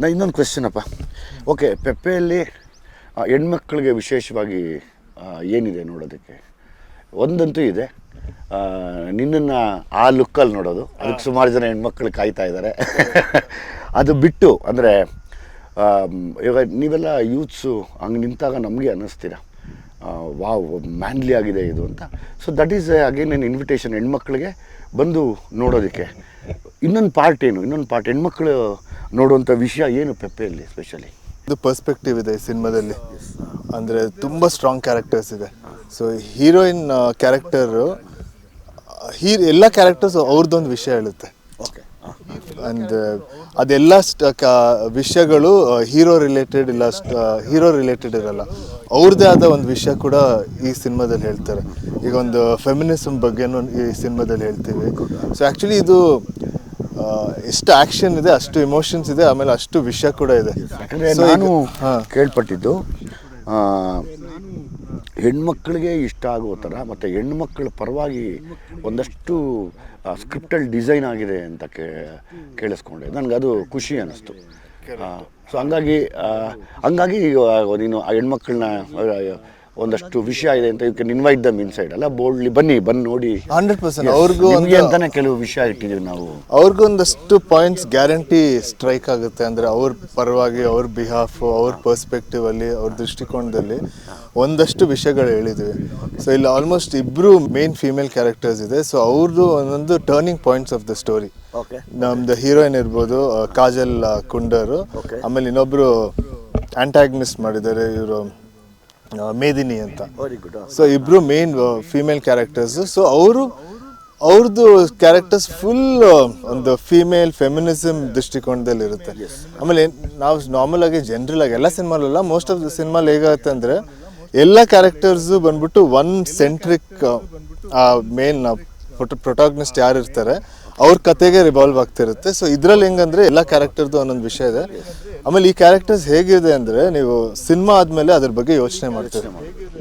ನಾ ಇನ್ನೊಂದು ಕ್ವೆಶನ್ ಅಪ್ಪ. ಓಕೆ ಪೆಪ್ಪೆಯಲ್ಲಿ ಹೆಣ್ಮಕ್ಳಿಗೆ ವಿಶೇಷವಾಗಿ ಏನಿದೆ ನೋಡೋದಕ್ಕೆ? ಒಂದಂತೂ ಇದೆ. ನಿನ್ನನ್ನು ಆ ಲುಕ್ಕಲ್ಲಿ ನೋಡೋದು. ಅದಕ್ಕೆ ಸುಮಾರು ಜನ ಹೆಣ್ಮಕ್ಳು ಕಾಯ್ತಾ ಇದ್ದಾರೆ ಅದು ಬಿಟ್ಟು ಅಂದರೆ ಇವಾಗ ನೀವೆಲ್ಲ ಯೂತ್ಸು ಹಂಗೆ ನಿಂತಾಗ ನಮಗೆ ಅನ್ನಿಸ್ತೀರ? ವಾವ್ ಮ್ಯಾನ್ಲಿ ಆಗಿದೆ ಇದು ಅಂತ. ಸೊ ದಟ್ ಈಸ್ ಅಗೇನ್ ಏನು ಇನ್ವಿಟೇಷನ್ ಹೆಣ್ಮಕ್ಳಿಗೆ ಬಂದು ನೋಡೋದಕ್ಕೆ. ಇನ್ನೊಂದು ಪಾರ್ಟ್ ಏನು? ಇನ್ನೊಂದು ಪಾರ್ಟ್ ಹೆಣ್ಮಕ್ಳು ನೋಡುವಂಥ ವಿಷಯ ಏನು ಪೆಪ್ಪೆಯಲ್ಲಿ ಸ್ಪೆಷಲಿ ಇದು ಪರ್ಸ್ಪೆಕ್ಟಿವ್ ಇದೆ ಈ ಸಿನಿಮಾದಲ್ಲಿ. ಅಂದರೆ ತುಂಬ ಸ್ಟ್ರಾಂಗ್ ಕ್ಯಾರೆಕ್ಟರ್ಸ್ ಇದೆ. ಸೊ ಹೀರೋಯಿನ್ ಕ್ಯಾರೆಕ್ಟರು ಹೀರ್ ಎಲ್ಲ ಕ್ಯಾರೆಕ್ಟರ್ಸ್ ಅವ್ರದ್ದೊಂದು ವಿಷಯ ಹೇಳುತ್ತೆ. ಓಕೆ ಅಂಡ್ ಅದೆಲ್ಲ ಸ್ಟ್- ಕ- ವಿಷಯಗಳು ಹೀರೋ ರಿಲೇಟೆಡ್ ಇಲ್ಲ ಹೀರೋ ರಿಲೇಟೆಡ್ ಇರಲ್ಲ. ಅವ್ರದ್ದೇ ಆದ ಒಂದು ವಿಷಯ ಕೂಡ ಈ ಸಿನಿಮಾದಲ್ಲಿ ಹೇಳ್ತಾರೆ. ಈಗ ಒಂದು ಫೆಮಿನಿಸಮ್ ಬಗ್ಗೆನೂ ಈ ಸಿನಿಮಾದಲ್ಲಿ ಹೇಳ್ತೀವಿ. ಸೊ ಆ್ಯಕ್ಚುಲಿ ಇದು ಎಷ್ಟು ಆ್ಯಕ್ಷನ್ ಇದೆ ಅಷ್ಟು ಇಮೋಷನ್ಸ್ ಇದೆ ಆಮೇಲೆ ಅಷ್ಟು ವಿಷಯ ಕೂಡ ಇದೆ. ಯಾಕಂದರೆ ನಾನು. ಕೇಳ್ಪಟ್ಟಿದ್ದು ಹೆಣ್ಮಕ್ಳಿಗೆ ಇಷ್ಟ ಆಗೋ ಥರ ಮತ್ತು ಹೆಣ್ಮಕ್ಳ ಪರವಾಗಿ ಒಂದಷ್ಟು ಸ್ಕ್ರಿಪ್ಟಲ್ಲಿ ಡಿಸೈನ್ ಆಗಿದೆ ಅಂತ ಕೇ ಕೇಳಿಸ್ಕೊಂಡೆ. ನನಗೆ ಅದು ಖುಷಿ ಅನ್ನಿಸ್ತು. ಸೊ ಹಂಗಾಗಿ ಹಂಗಾಗಿ ನೀನು ಆ ಹೆಣ್ಮಕ್ಳನ್ನ ಒಂದಷ್ಟು ವಿಷಯ ಇದೆ ಅಂತ you can invite mean inside ಅಲ್ಲ? ಬೋಲ್ಡ್ಲಿ ಬನ್ನಿ ಬಂದು ನೋಡಿ. ಹಂಡ್ರೆಡ್ ಪರ್ಸೆಂಟ್ ಅವ್ರಿಗೂ ನಿಮಗೆ ಅಂತಾನೆ ಕೆಲವು ವಿಷಯ ಇಟ್ಟಿದ್ದೀವಿ ನಾವು. ಅವ್ರಿಗೊಂದಷ್ಟು ಪಾಯಿಂಟ್ಸ್ ಗ್ಯಾರಂಟಿ ಸ್ಟ್ರೈಕ್ ಆಗುತ್ತೆ. ಅಂದರೆ ಅವ್ರ ಪರವಾಗಿ ಅವ್ರ ಬಿಹಾಫ್ ಅವ್ರ ಪರ್ಸ್ಪೆಕ್ಟಿವ್ ಅಲ್ಲಿ ಅವ್ರ ದೃಷ್ಟಿಕೋನದಲ್ಲಿ ಒಂದಷ್ಟು ವಿಷಯಗಳು ಹೇಳಿದ್ವಿ. ಸೊ ಇಲ್ಲಿ ಆಲ್ಮೋಸ್ಟ್ ಇಬ್ರು ಮೇನ್ ಫೀಮೇಲ್ ಕ್ಯಾರೆಕ್ಟರ್ಸ್ ಇದೆ. ಸೊ ಅವ್ರದ್ದು ಒಂದೊಂದು turning points of the story ನಮ್ದು ಹೀರೋಯಿನ್ ಇರ್ಬೋದು ಕಾಜಲ್ ಕುಂಡರು. ಆಮೇಲೆ ಇನ್ನೊಬ್ರು ಆಂಟಾಗ್ನಿಸ್ಟ್ ಮಾಡಿದ್ದಾರೆ ಇವರು ಮೇದಿನಿ ಅಂತ. ಸೊ ಇಬ್ರು ಮೇನ್ ಫೀಮೇಲ್ ಕ್ಯಾರೆಕ್ಟರ್ಸ್ ಸೊ ಅವರು ಅವ್ರದ್ದು ಕ್ಯಾರೆಕ್ಟರ್ಸ್ ಫುಲ್ ಒಂದು ಫೀಮೇಲ್ ಫೆಮಿನಿಸಮ್ ದೃಷ್ಟಿಕೋನದಲ್ಲಿ ಇರುತ್ತೆ. ಆಮೇಲೆ ನಾವು ನಾರ್ಮಲ್ ಆಗಿ ಜನರಲ್ ಆಗಿ ಎಲ್ಲ ಸಿನಿಮಾಲಲ್ಲ ಮೋಸ್ಟ್ ಆಫ್ ದ ಸಿನಿಮಾಲ್ ಹೇಗಾಗುತ್ತೆ ಅಂದ್ರೆ ಎಲ್ಲ ಕ್ಯಾರೆಕ್ಟರ್ಸ್ ಬಂದ್ಬಿಟ್ಟು ಒನ್ ಸೆಂಟ್ರಿಕ್ ಮೇನ್ ಪ್ರೊಟಾಗ್ನಿಸ್ಟ್ ಯಾರು ಇರ್ತಾರೆ ಅವ್ರ ಕತೆಗೆ ರಿವಾಲ್ವ್ ಆಗ್ತಿರುತ್ತೆ. ಸೊ ಇದ್ರಲ್ಲಿ ಹೆಂಗಂದ್ರೆ ಎಲ್ಲ ಕ್ಯಾರೆಕ್ಟರ್ದು ಒಂದೊಂದು ವಿಷಯ ಇದೆ. ಆಮೇಲೆ ಈ ಕ್ಯಾರೆಕ್ಟರ್ಸ್ ಹೇಗಿದೆ ಅಂದರೆ ನೀವು ಸಿನಿಮಾ ಆದ್ಮೇಲೆ ಅದ್ರ ಬಗ್ಗೆ ಯೋಚನೆ ಮಾಡ್ತೀರಿ?